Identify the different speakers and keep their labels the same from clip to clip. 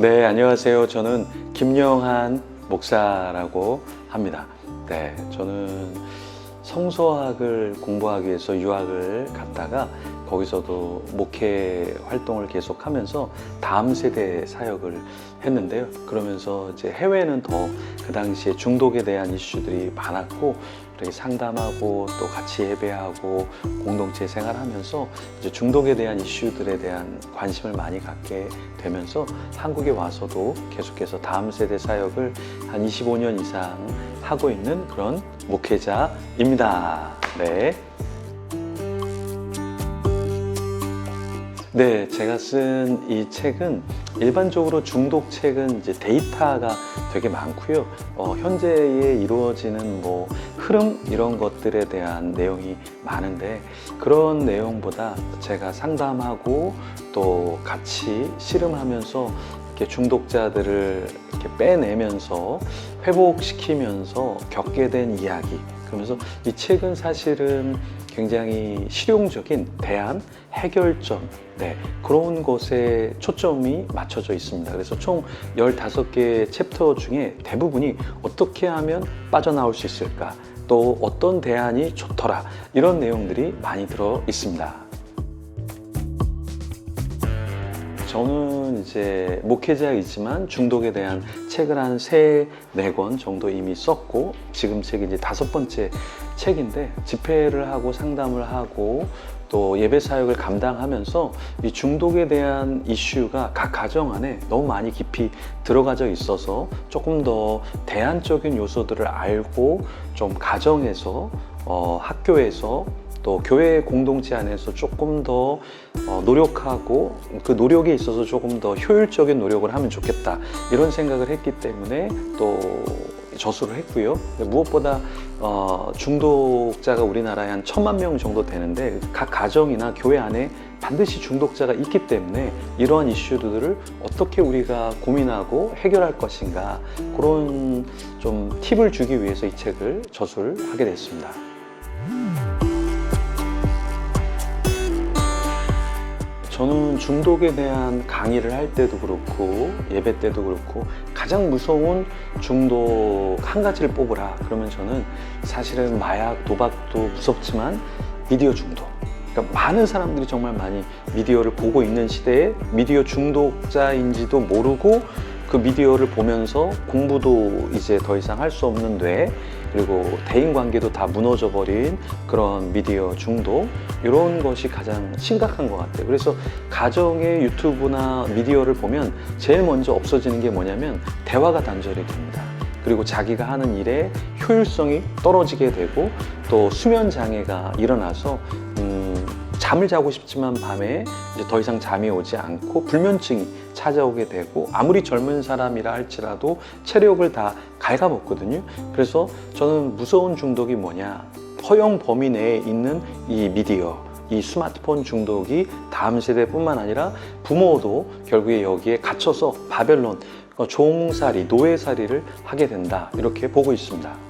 Speaker 1: 네, 안녕하세요. 저는 김영한 목사라고 합니다. 네, 저는 성서학을 공부하기 위해서 유학을 갔다가 거기서도 목회 활동을 계속하면서 다음 세대 사역을 했는데요. 그러면서 이제 해외는 더 그 당시에 중독에 대한 이슈들이 많았고 이렇게 상담하고 또 같이 예배하고 공동체 생활하면서 이제 중독에 대한 이슈들에 대한 관심을 많이 갖게 되면서 한국에 와서도 계속해서 다음 세대 사역을 한 25년 이상 하고 있는 그런 목회자입니다. 네. 네, 제가 쓴 이 책은 일반적으로 중독 책은 이제 데이터가 되게 많고요. 어, 현재에 이루어지는 뭐 흐름 이런 것들에 대한 내용이 많은데 그런 내용보다 제가 상담하고 또 같이 씨름하면서 이렇게 중독자들을 이렇게 빼내면서 회복시키면서 겪게 된 이야기. 그러면서 이 책은 사실은 굉장히 실용적인 대안, 해결점, 네, 그런 것에 초점이 맞춰져 있습니다. 그래서 총 15개의 챕터 중에 대부분이 어떻게 하면 빠져나올 수 있을까, 또 어떤 대안이 좋더라, 이런 내용들이 많이 들어 있습니다. 저는 이제 목회자이지만 중독에 대한 책을 한 세 네 권 정도 이미 썼고 지금 책이 이제 다섯 번째 책인데 집회를 하고 상담을 하고 또 예배 사역을 감당하면서 이 중독에 대한 이슈가 각 가정 안에 너무 많이 깊이 들어가져 있어서 조금 더 대안적인 요소들을 알고 좀 가정에서 어, 학교에서 또 교회 공동체 안에서 조금 더 어, 노력하고 그 노력에 있어서 조금 더 효율적인 노력을 하면 좋겠다 이런 생각을 했기 때문에 또 저수를 했고요. 무엇보다 어, 중독자가 우리나라에 한 천만 명 정도 되는데 각 가정이나 교회 안에 반드시 중독자가 있기 때문에 이러한 이슈들을 어떻게 우리가 고민하고 해결할 것인가 그런 좀 팁을 주기 위해서 이 책을 저술을 하게 됐습니다. 저는 중독에 대한 강의를 할 때도 그렇고 예배 때도 그렇고 가장 무서운 중독 한 가지를 뽑으라. 그러면 저는 사실은 마약, 도박도 무섭지만 미디어 중독. 그러니까 많은 사람들이 정말 많이 미디어를 보고 있는 시대에 미디어 중독자인지도 모르고 그 미디어를 보면서 공부도 이제 더 이상 할 수 없는 뇌 그리고 대인 관계도 다 무너져 버린 그런 미디어 중독 이런 것이 가장 심각한 것 같아요. 그래서 가정의 유튜브나 미디어를 보면 제일 먼저 없어지는 게 뭐냐면 대화가 단절이 됩니다. 그리고 자기가 하는 일에 효율성이 떨어지게 되고 또 수면 장애가 일어나서 음, 잠을 자고 싶지만 밤에 이제 더 이상 잠이 오지 않고 불면증이 찾아오게 되고 아무리 젊은 사람이라 할지라도 체력을 다 갉아먹거든요. 그래서 저는 무서운 중독이 뭐냐? 허용 범위 내에 있는 이 미디어, 이 스마트폰 중독이 다음 세대뿐만 아니라 부모도 결국에 여기에 갇혀서 바벨론, 어, 종살이, 노예살이를 하게 된다. 이렇게 보고 있습니다.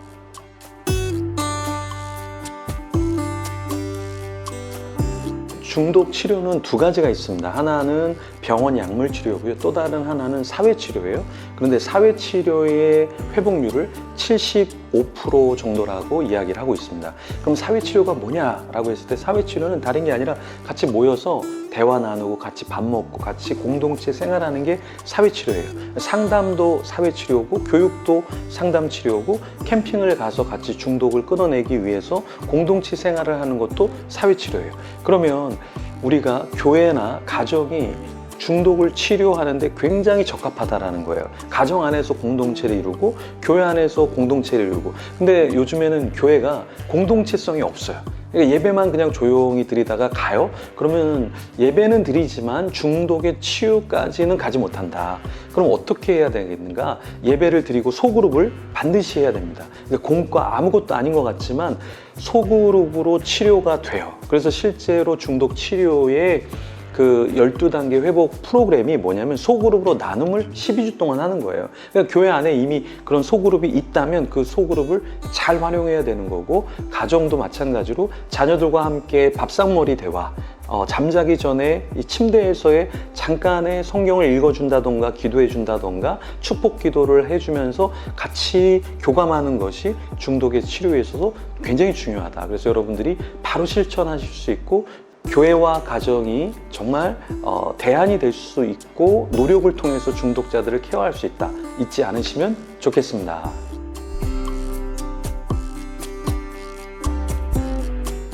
Speaker 1: 중독 치료는 두 가지가 있습니다. 하나는 병원 약물 치료고요. 또 다른 하나는 사회 치료예요. 그런데 사회 치료의 회복률을 75% 정도라고 이야기를 하고 있습니다. 그럼 사회 치료가 뭐냐라고 했을 때 사회 치료는 다른 게 아니라 같이 모여서 대화 나누고 같이 밥 먹고 같이 공동체 생활하는 게 사회 치료예요. 상담도 사회 치료고 교육도 상담 치료고 캠핑을 가서 같이 중독을 끊어내기 위해서 공동체 생활을 하는 것도 사회 치료예요. 그러면 우리가 교회나 가정이 중독을 치료하는데 굉장히 적합하다라는 거예요. 가정 안에서 공동체를 이루고 교회 안에서 공동체를 이루고. 근데 요즘에는 교회가 공동체성이 없어요. 그러니까 예배만 그냥 조용히 드리다가 가요? 그러면 예배는 드리지만 중독의 치유까지는 가지 못한다. 그럼 어떻게 해야 되겠는가? 예배를 드리고 소그룹을 반드시 해야 됩니다. 공과 아무것도 아닌 것 같지만 소그룹으로 치료가 돼요. 그래서 실제로 중독 치료에 그 12단계 회복 프로그램이 뭐냐면 소그룹으로 나눔을 12주 동안 하는 거예요. 그러니까 교회 안에 이미 그런 소그룹이 있다면 그 소그룹을 잘 활용해야 되는 거고 가정도 마찬가지로 자녀들과 함께 밥상머리 대화 어, 잠자기 전에 이 침대에서의 잠깐의 성경을 읽어준다던가 기도해준다던가 축복 기도를 해주면서 같이 교감하는 것이 중독의 치료에 있어서 굉장히 중요하다. 그래서 여러분들이 바로 실천하실 수 있고 교회와 가정이 정말 어, 대안이 될 수 있고 노력을 통해서 중독자들을 케어할 수 있다. 잊지 않으시면 좋겠습니다.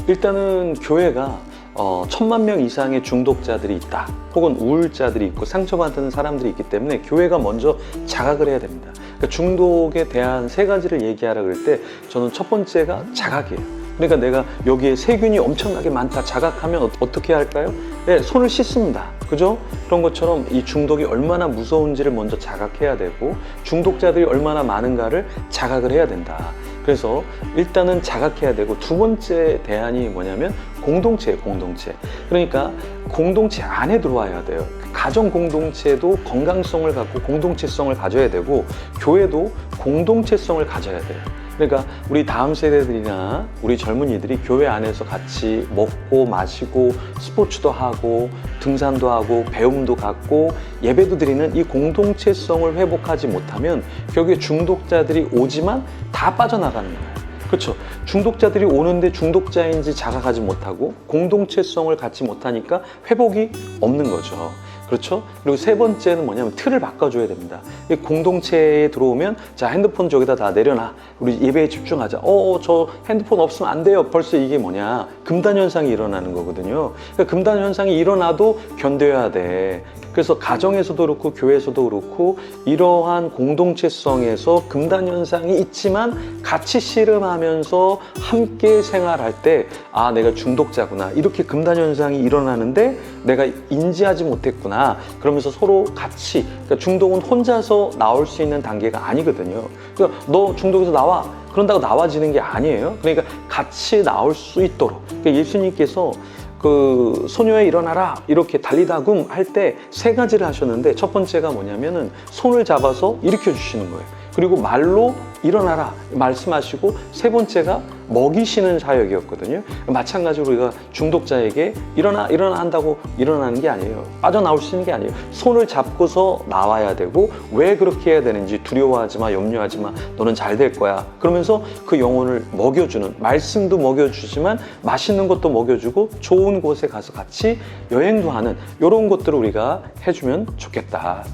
Speaker 1: 일단은 교회가 어, 천만 명 이상의 중독자들이 있다. 혹은 우울자들이 있고 상처받는 사람들이 있기 때문에 교회가 먼저 자각을 해야 됩니다. 그러니까 중독에 대한 세 가지를 얘기하라 그럴 때 저는 첫 번째가 자각이에요. 그러니까 내가 여기에 세균이 엄청나게 많다 자각하면 어, 어떻게 할까요? 네, 손을 씻습니다. 그죠? 그런 것처럼 이 중독이 얼마나 무서운지를 먼저 자각해야 되고 중독자들이 얼마나 많은가를 자각을 해야 된다. 그래서 일단은 자각해야 되고 두 번째 대안이 뭐냐면 공동체예요, 공동체. 그러니까 공동체 안에 들어와야 돼요. 가정 공동체도 건강성을 갖고 공동체성을 가져야 되고 교회도 공동체성을 가져야 돼요. 그러니까 우리 다음 세대들이나 우리 젊은이들이 교회 안에서 같이 먹고 마시고 스포츠도 하고 등산도 하고 배움도 갖고 예배도 드리는 이 공동체성을 회복하지 못하면 결국에 중독자들이 오지만 다 빠져나가는 거예요. 그렇죠. 중독자들이 오는데 중독자인지 자각하지 못하고 공동체성을 갖지 못하니까 회복이 없는 거죠. 그렇죠? 그리고 세 번째는 뭐냐면 틀을 바꿔줘야 됩니다. 이 공동체에 들어오면 자 핸드폰 저기다 다 내려놔. 우리 예배에 집중하자. 어, 저 핸드폰 없으면 안 돼요. 벌써 이게 뭐냐? 금단 현상이 일어나는 거거든요. 그러니까 금단 현상이 일어나도 견뎌야 돼. 그래서 가정에서도 그렇고 교회에서도 그렇고 이러한 공동체성에서 금단 현상이 있지만 같이 씨름하면서 함께 생활할 때 아 내가 중독자구나 이렇게 금단 현상이 일어나는데 내가 인지하지 못했구나 그러면서 서로 같이 그러니까 중독은 혼자서 나올 수 있는 단계가 아니거든요. 그러니까 너 중독에서 나와 그런다고 나와지는 게 아니에요. 그러니까 같이 나올 수 있도록 그러니까 예수님께서 그 소녀에 일어나라 이렇게 달리다금 할때 세 가지를 하셨는데 첫 번째가 뭐냐면은 손을 잡아서 일으켜 주시는 거예요. 그리고 말로 일어나라 말씀하시고 세 번째가 먹이시는 사역이었거든요. 마찬가지로 우리가 중독자에게 일어나 일어나 한다고 일어나는 게 아니에요. 빠져나올 수 있는 게 아니에요. 손을 잡고서 나와야 되고 왜 그렇게 해야 되는지 두려워하지 마, 염려하지 마. 너는 잘 될 거야. 그러면서 그 영혼을 먹여주는 말씀도 먹여주지만 맛있는 것도 먹여주고 좋은 곳에 가서 같이 여행도 하는 이런 것들을 우리가 해주면 좋겠다.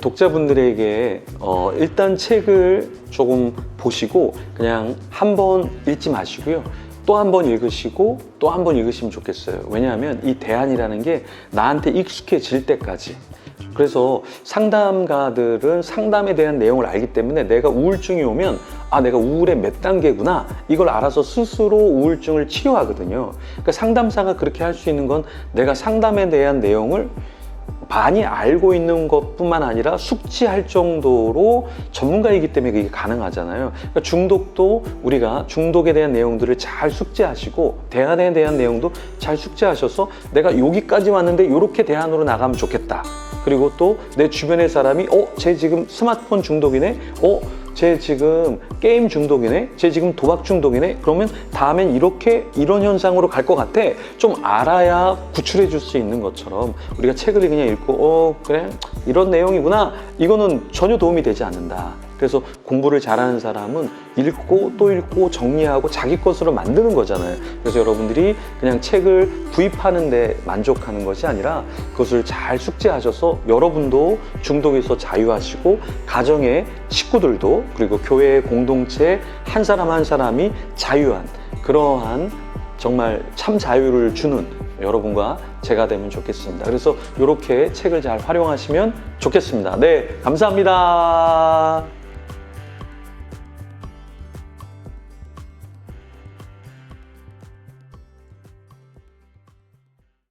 Speaker 1: 독자분들에게 어, 일단 책을 조금 보시고 그냥 한 번 읽지 마시고요. 또 한 번 읽으시고 또 한 번 읽으시면 좋겠어요. 왜냐하면 이 대안이라는 게 나한테 익숙해질 때까지 그래서 상담가들은 상담에 대한 내용을 알기 때문에 내가 우울증이 오면 아 내가 우울의 몇 단계구나 이걸 알아서 스스로 우울증을 치료하거든요. 그러니까 상담사가 그렇게 할 수 있는 건 내가 상담에 대한 내용을 많이 알고 있는 것뿐만 아니라 숙지할 정도로 전문가이기 때문에 그게 가능하잖아요. 그러니까 중독도 우리가 중독에 대한 내용들을 잘 숙지하시고 대안에 대한 내용도 잘 숙지하셔서 내가 여기까지 왔는데 이렇게 대안으로 나가면 좋겠다. 그리고 또 내 주변의 사람이 어, 쟤 지금 스마트폰 중독이네. 어, 쟤 지금 게임 중독이네. 쟤 지금 도박 중독이네. 그러면 다음엔 이렇게 이런 현상으로 갈 것 같아. 좀 알아야 구출해 줄 수 있는 것처럼 우리가 책을 그냥 읽고 어, 그래. 이런 내용이구나. 이거는 전혀 도움이 되지 않는다. 그래서 공부를 잘하는 사람은 읽고 또 읽고 정리하고 자기 것으로 만드는 거잖아요. 그래서 여러분들이 그냥 책을 구입하는 데 만족하는 것이 아니라 그것을 잘 숙지하셔서 여러분도 중독에서 자유하시고 가정의 식구들도 그리고 교회의 공동체 한 사람 한 사람이 자유한 그러한 정말 참 자유를 주는 여러분과 제가 되면 좋겠습니다. 그래서 이렇게 책을 잘 활용하시면 좋겠습니다. 네, 감사합니다.